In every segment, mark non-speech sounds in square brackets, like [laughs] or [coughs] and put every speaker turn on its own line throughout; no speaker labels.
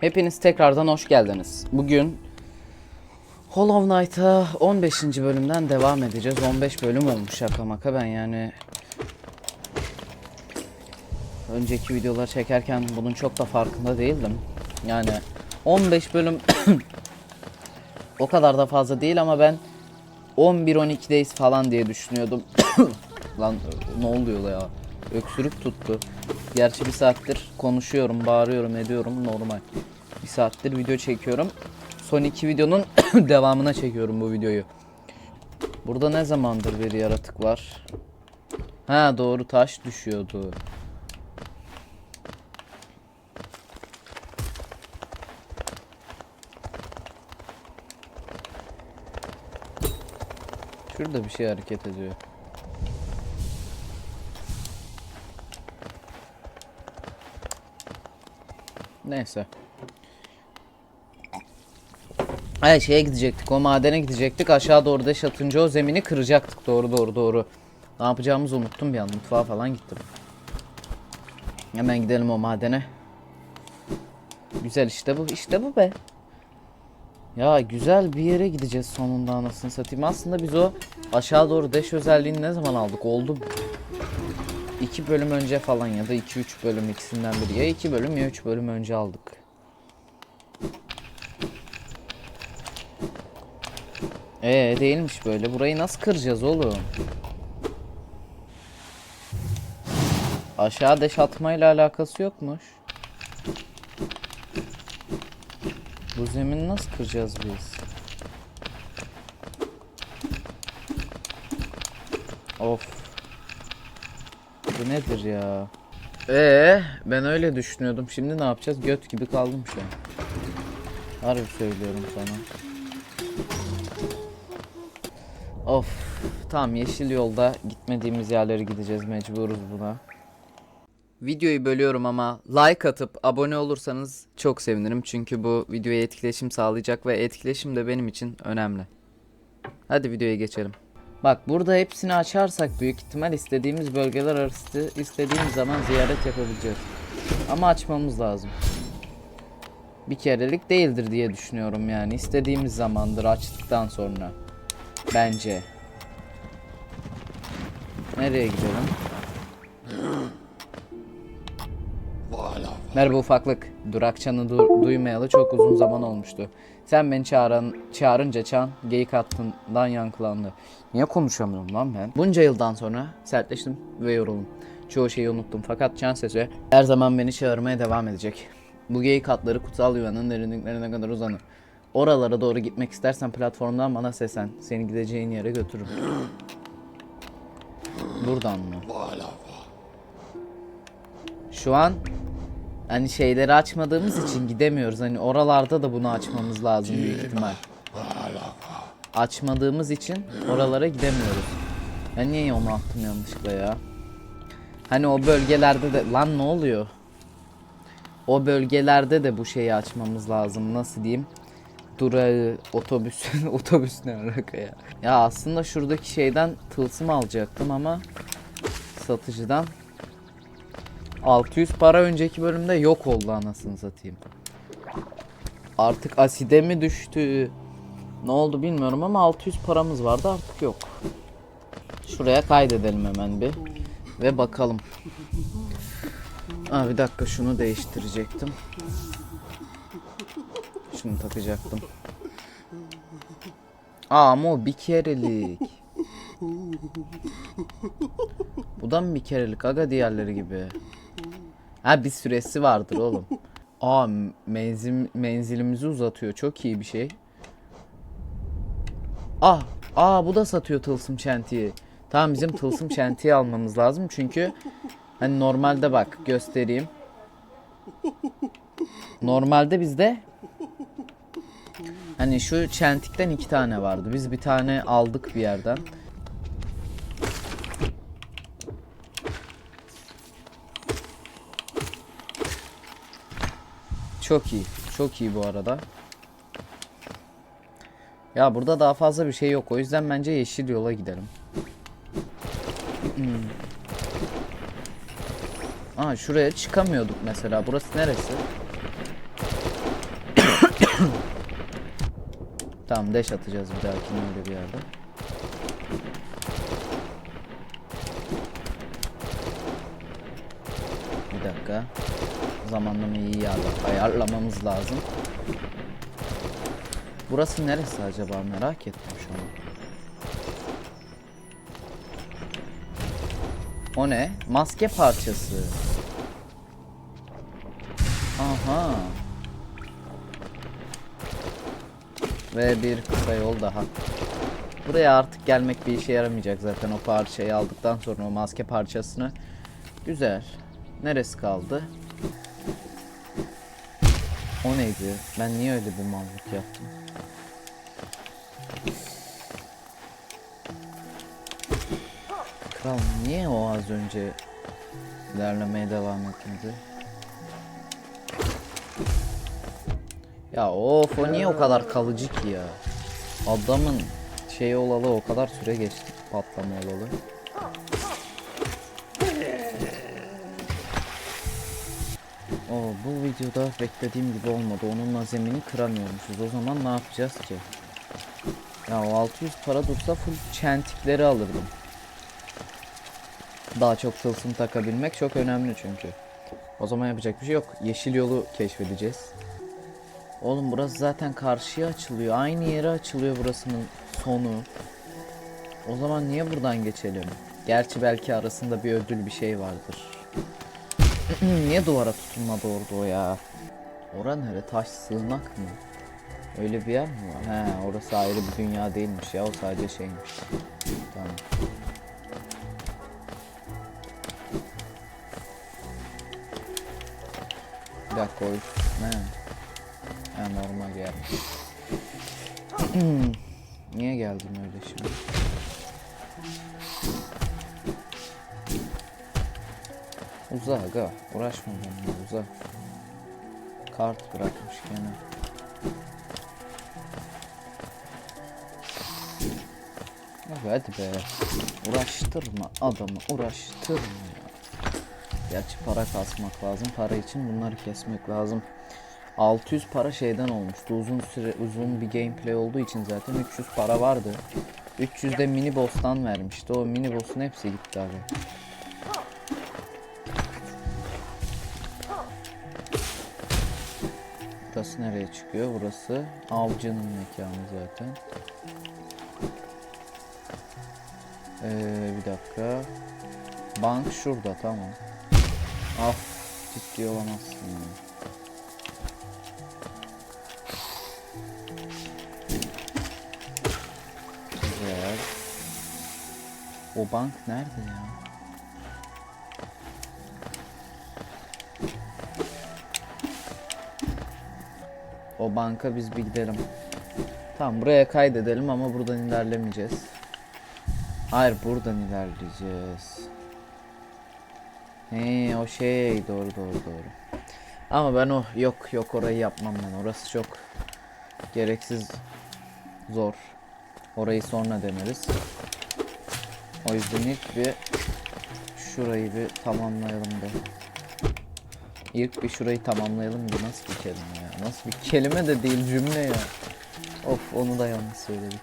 Hepiniz tekrardan hoş geldiniz. Bugün Hollow Knight'a 15. bölümden devam edeceğiz. 15 bölüm olmuş şaka maka ben yani önceki videoları çekerken bunun çok da farkında değildim. Yani 15 bölüm [coughs] o kadar da fazla değil ama ben 11-12'deyiz falan diye düşünüyordum. [coughs] Lan ne oluyor ya? Öksürük tuttu. Gerçi bir saattir konuşuyorum, bağırıyorum, ediyorum normal. Saattir video çekiyorum. Son iki videonun [clears throat] devamına çekiyorum bu videoyu. Burada ne zamandır bir yaratık var? Ha doğru taş düşüyordu. Şurada bir şey hareket ediyor. Neyse. Hayır şeye gidecektik. O madene gidecektik. Aşağı doğru deş atınca o zemini kıracaktık. Doğru doğru doğru. Ne yapacağımızı unuttum bir an. Mutfağa falan gittim. Hemen gidelim o madene. Güzel işte bu. İşte bu be. Ya güzel bir yere gideceğiz sonunda anasını satayım. Aslında biz o aşağı doğru deş özelliğini ne zaman aldık? Oldu 2 bölüm önce falan ya da 2-3 bölüm ikisinden biri. Ya 2 bölüm ya 3 bölüm önce aldık. Ee değilmiş böyle. Burayı nasıl kıracağız oğlum? Aşağı deş atmayla alakası yokmuş. Bu zemini nasıl kıracağız biz? Of. Bu nedir ya? Ee, ben öyle düşünüyordum. Şimdi ne yapacağız? Göt gibi kaldım şu an. Harbi söylüyorum sana. Of. Tamam yeşil yolda gitmediğimiz yerlere gideceğiz mecburuz buna. Videoyu bölüyorum ama like atıp abone olursanız çok sevinirim. Çünkü bu videoya etkileşim sağlayacak ve etkileşim de benim için önemli. Hadi videoya geçelim. Bak burada hepsini açarsak büyük ihtimal istediğimiz bölgeler arası istediğimiz zaman ziyaret yapabileceğiz. Ama açmamız lazım. Bir kerelik değildir diye düşünüyorum yani. İstediğimiz zamandır açtıktan sonra. Bence. Nereye gidelim? Merhaba ufaklık. Durakçanı du- duymayalı çok uzun zaman olmuştu. Sen beni çağıran, çağırınca çan geyik hattından yankılandı. Niye konuşamıyorum lan ben? Bunca yıldan sonra sertleştim ve yoruldum. Çoğu şeyi unuttum fakat çan sesi her zaman beni çağırmaya devam edecek. Bu geyik hatları kutsal yuvanın derinliklerine kadar uzanır. Oralara doğru gitmek istersen platformdan bana seslen. Seni gideceğin yere götürürüm. Buradan mı? Şu an hani şeyleri açmadığımız için gidemiyoruz. Hani oralarda da bunu açmamız lazım büyük ihtimal. Açmadığımız için oralara gidemiyoruz. Ben niye onu attım yanlışlıkla ya? Hani o bölgelerde de lan ne oluyor? O bölgelerde de bu şeyi açmamız lazım. Nasıl diyeyim? Durağı, otobüs, [laughs] otobüs ne alaka ya? Ya aslında şuradaki şeyden tılsım alacaktım ama satıcıdan 600 para önceki bölümde yok oldu anasını satayım. Artık aside mi düştü? Ne oldu bilmiyorum ama 600 paramız vardı artık yok. Şuraya kaydedelim hemen bir. Ve bakalım. Aa, bir dakika şunu değiştirecektim. Şunu takacaktım. Aa ama bir kerelik. Bu da mı bir kerelik aga diğerleri gibi? Ha bir süresi vardır oğlum. Aa menzil, menzilimizi uzatıyor. Çok iyi bir şey. Ah, aa bu da satıyor tılsım çentiği. Tamam bizim tılsım çentiği almamız lazım çünkü hani normalde bak göstereyim. Normalde bizde hani şu çentikten iki tane vardı. Biz bir tane aldık bir yerden. Çok iyi. Çok iyi bu arada. Ya burada daha fazla bir şey yok. O yüzden bence yeşil yola gidelim. Hmm. Aa şuraya çıkamıyorduk mesela. Burası neresi? Tamam deş atacağız bir dahakine öyle bir yerde. Bir dakika. Zamanlamayı iyi ayarla- ayarlamamız lazım. Burası neresi acaba merak ettim şu an. O ne? Maske parçası. Aha. Ve bir kısa yol daha. Buraya artık gelmek bir işe yaramayacak zaten o parçayı aldıktan sonra o maske parçasını. Güzel. Neresi kaldı? O neydi? Ben niye öyle bir mallık yaptım? Kral niye o az önce ilerlemeye devam etmedi? Ya of o niye o kadar kalıcı ki ya? Adamın şey olalı o kadar süre geçti patlama olalı. O bu videoda beklediğim gibi olmadı. Onun zemini kıramıyormuşuz. O zaman ne yapacağız ki? Ya o 600 para dursa full çentikleri alırdım. Daha çok tılsım takabilmek çok önemli çünkü. O zaman yapacak bir şey yok. Yeşil yolu keşfedeceğiz. Oğlum burası zaten karşıya açılıyor. Aynı yere açılıyor burasının sonu. O zaman niye buradan geçelim? Gerçi belki arasında bir ödül bir şey vardır. [clears throat] niye duvara tutunmadı orada o ya? Ora nere? Taş sığınak mı? Öyle bir yer mi var? He orası ayrı bir dünya değilmiş ya o sadece şeymiş. Tamam. Bir dakika o ne? Ha normal gelmiş. Niye geldim öyle şimdi? Uza aga uğraşma benimle uza. Kart bırakmış gene. Hadi be. Uğraştırma adamı uğraştırma. Gerçi para kasmak lazım. Para için bunları kesmek lazım. 600 para şeyden olmuştu. Uzun süre uzun bir gameplay olduğu için zaten 300 para vardı. 300 de mini boss'tan vermişti. O mini boss'un hepsi gitti abi. Burası nereye çıkıyor? Burası avcının mekanı zaten. Ee, bir dakika. Bank şurada tamam. Af ciddi olamazsın ya. O bank nerede ya? O banka biz bir gidelim. Tamam buraya kaydedelim ama buradan ilerlemeyeceğiz. Hayır buradan ilerleyeceğiz. He o şey doğru doğru doğru. Ama ben o yok yok orayı yapmam ben. Orası çok gereksiz zor. Orayı sonra deneriz. O yüzden ilk bir şurayı bir tamamlayalım da. İlk bir şurayı tamamlayalım bir nasıl bir kelime ya? Nasıl bir kelime de değil cümle ya. Of onu da yanlış söyledik.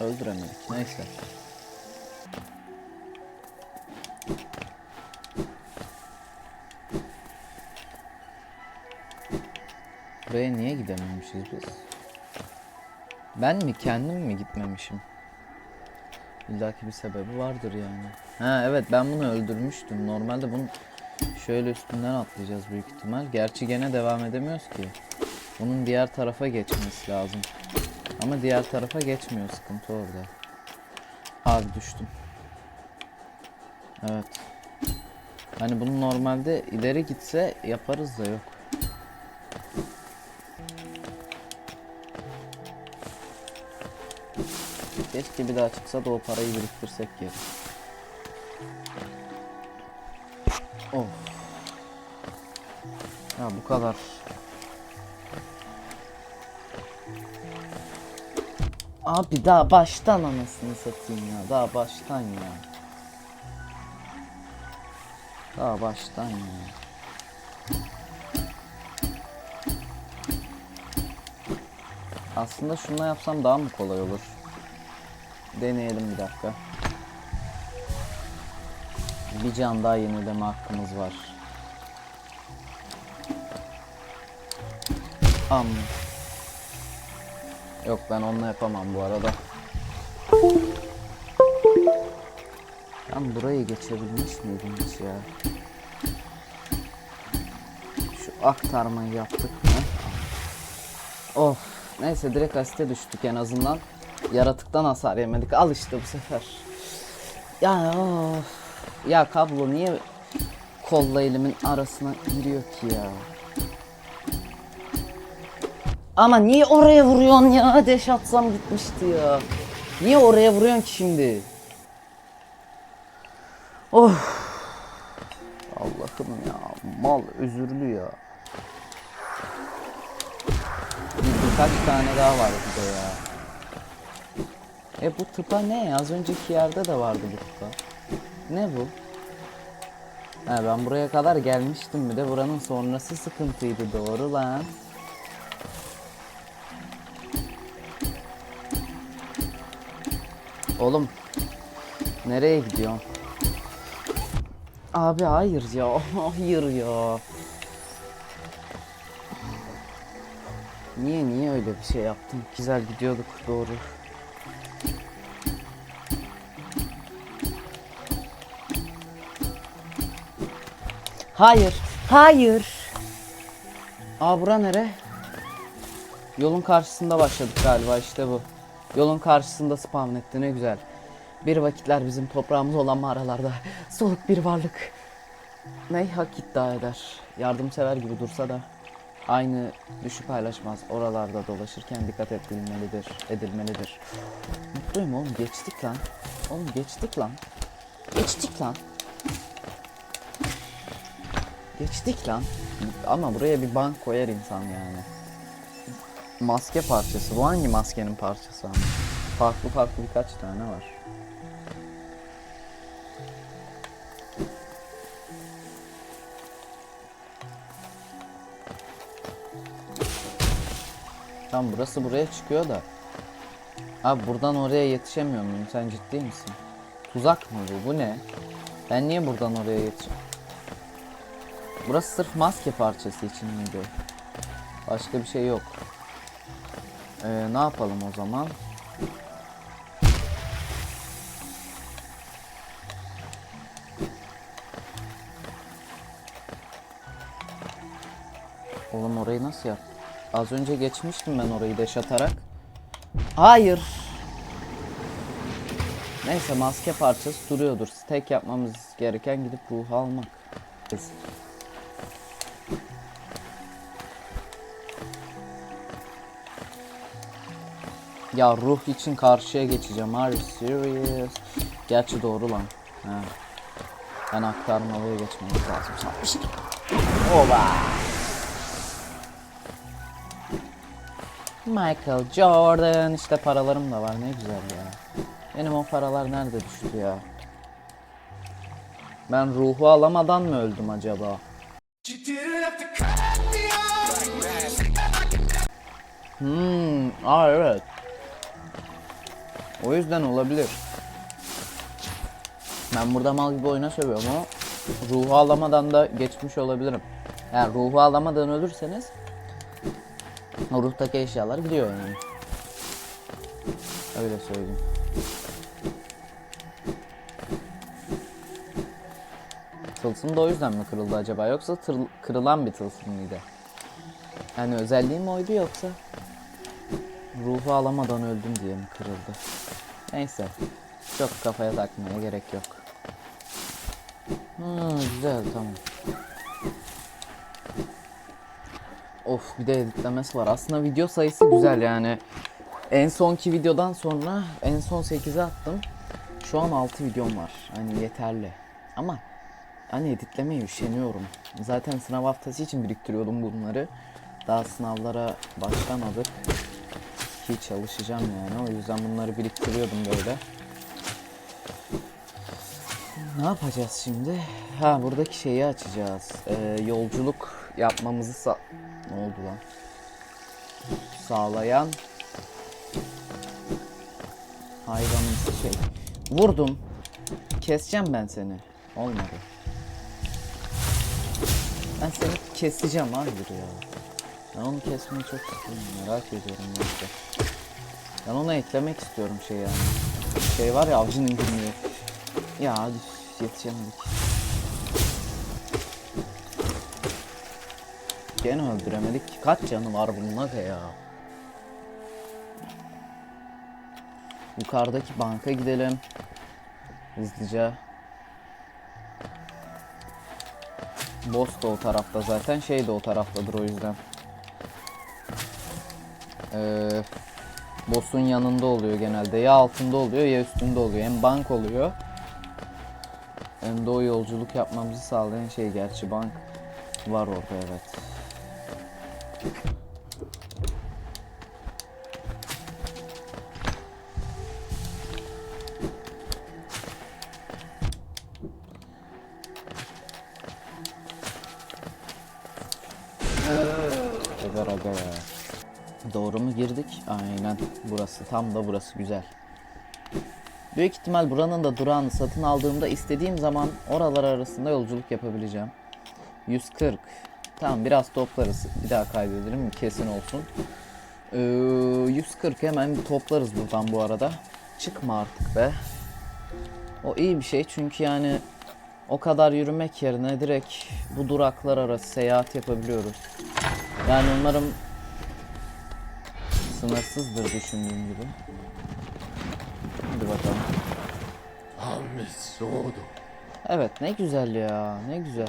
Öldüremedik. Neyse. Buraya niye gidememişiz biz? Ben mi kendim mi gitmemişim? İllaki bir sebebi vardır yani. Ha evet ben bunu öldürmüştüm. Normalde bunu şöyle üstünden atlayacağız büyük ihtimal. Gerçi gene devam edemiyoruz ki. Bunun diğer tarafa geçmesi lazım. Ama diğer tarafa geçmiyor sıkıntı orada. Abi düştüm. Evet. Hani bunu normalde ileri gitse yaparız da yok. Keşke bir daha çıksa da o parayı biriktirsek geri. Of. Ya bu kadar. Abi daha baştan anasını satayım ya. Daha baştan ya. Daha baştan ya. Aslında şununla yapsam daha mı kolay olur? Deneyelim bir dakika. Bir can daha yenileme hakkımız var. Am. Yok ben onunla yapamam bu arada. Ben burayı geçebilmiş miydim hiç ya? Şu aktarmayı yaptık mı? Of. Neyse direkt asite düştük en azından. Yaratıktan hasar yemedik. Al işte bu sefer. Ya of. Ya kablo niye kolla elimin arasına giriyor ki ya? Ama niye oraya vuruyorsun ya? Deş atsam gitmişti ya. Niye oraya vuruyorsun ki şimdi? Of. Allah'ım ya. Mal özürlü ya. Bir, birkaç tane daha var bir de ya. E bu tıpa ne? Az önceki yerde de vardı bu tıpa. Ne bu? Ha ben buraya kadar gelmiştim bir de buranın sonrası sıkıntıydı doğru lan. Oğlum nereye gidiyorsun? Abi hayır ya [laughs] hayır ya. Niye niye öyle bir şey yaptın? Güzel gidiyorduk doğru. Hayır. Hayır. Aa bura nere? Yolun karşısında başladık galiba işte bu. Yolun karşısında spawn etti ne güzel. Bir vakitler bizim toprağımız olan mağaralarda [laughs] soğuk bir varlık. Ne hak iddia eder. Yardımsever gibi dursa da aynı düşü paylaşmaz. Oralarda dolaşırken dikkat edilmelidir, edilmelidir. Mutluyum oğlum geçtik lan. Oğlum geçtik lan. Geçtik lan. Geçtik lan. Ama buraya bir bank koyar insan yani. Maske parçası. Bu hangi maskenin parçası ama? Farklı farklı birkaç tane var. Tam burası buraya çıkıyor da. Abi buradan oraya yetişemiyor muyum? Sen ciddi misin? Tuzak mı bu? Bu ne? Ben niye buradan oraya yetişeceğim? Burası sırf maske parçası için miydi? Başka bir şey yok. Ee, ne yapalım o zaman? Oğlum orayı nasıl yap? Az önce geçmiştim ben orayı deş atarak. Hayır. Neyse maske parçası duruyordur. Tek yapmamız gereken gidip ruhu almak. Ya ruh için karşıya geçeceğim. Are you serious? Gerçi doğru lan. Ha. Ben aktarmalıya geçmemiz lazım sanmıştım. Oba. Michael Jordan işte paralarım da var ne güzel ya. Benim o paralar nerede düştü ya? Ben ruhu alamadan mı öldüm acaba? Hmm, aa evet. O yüzden olabilir. Ben burada mal gibi oyuna sövüyorum ama ruhu alamadan da geçmiş olabilirim. Yani ruhu alamadan ölürseniz o ruhtaki eşyalar gidiyor yani. Öyle söyleyeyim. Tılsım da o yüzden mi kırıldı acaba yoksa tır- kırılan bir tılsım mıydı? Yani özelliği mi oydu yoksa ruhu alamadan öldüm diye mi kırıldı? Neyse. Çok kafaya takmaya gerek yok. Hmm, güzel tamam. Of bir de editlemesi var. Aslında video sayısı güzel yani. En sonki videodan sonra en son 8'e attım. Şu an 6 videom var. Hani yeterli. Ama hani editlemeye üşeniyorum. Zaten sınav haftası için biriktiriyordum bunları. Daha sınavlara başlamadık. İyi çalışacağım yani. O yüzden bunları biriktiriyordum böyle. Ne yapacağız şimdi? Ha buradaki şeyi açacağız. Ee, yolculuk yapmamızı sa... Ne oldu lan? Sağlayan hayvanımsı şey. Vurdum. Keseceğim ben seni. Olmadı. Ben seni keseceğim abi ya. Ben onu kesmeyi çok istiyorum. Merak ediyorum neyse. Ben ona eklemek istiyorum şey yani. Şey var ya avcının günlüğü. Ya hadi yetişemedik. Gene öldüremedik ki. Kaç canı var bunun aga ya. Yukarıdaki banka gidelim. Hızlıca. Boss da o tarafta zaten. Şey de o taraftadır o yüzden. Ee, boss'un yanında oluyor genelde. Ya altında oluyor ya üstünde oluyor. Hem bank oluyor. Hem de o yolculuk yapmamızı sağlayan şey gerçi bank var orada evet. Geber aga ya. Doğru mu girdik? Aynen. Burası. Tam da burası. Güzel. Büyük ihtimal buranın da durağını satın aldığımda istediğim zaman oralar arasında yolculuk yapabileceğim. 140. Tamam biraz toplarız. Bir daha kaybedelim kesin olsun. Ee, 140 hemen bir toplarız buradan bu arada. Çıkma artık be. O iyi bir şey çünkü yani o kadar yürümek yerine direkt bu duraklar arası seyahat yapabiliyoruz. Yani umarım Sınırsızdır düşündüğüm gibi. Hadi bakalım. Evet ne güzel ya ne güzel.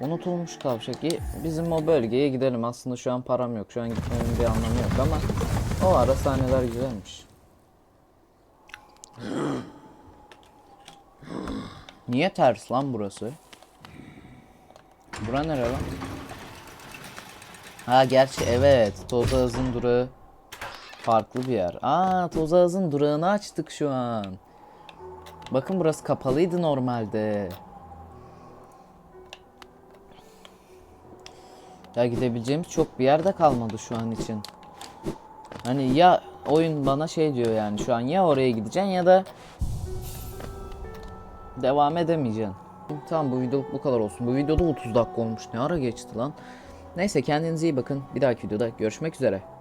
Unutulmuş kavşak. Bizim o bölgeye gidelim. Aslında şu an param yok. Şu an gitmemin bir anlamı yok ama o ara sahneler güzelmiş. Niye ters lan burası? Bura nere lan? Ha gerçi evet. Toz Ağız'ın durağı farklı bir yer. Aa Toz Ağız'ın durağını açtık şu an. Bakın burası kapalıydı normalde. Ya gidebileceğimiz çok bir yerde kalmadı şu an için. Hani ya oyun bana şey diyor yani şu an ya oraya gideceksin ya da devam edemeyeceksin. Tamam bu videoluk bu kadar olsun. Bu videoda 30 dakika olmuş. Ne ara geçti lan? Neyse kendinize iyi bakın. Bir dahaki videoda görüşmek üzere.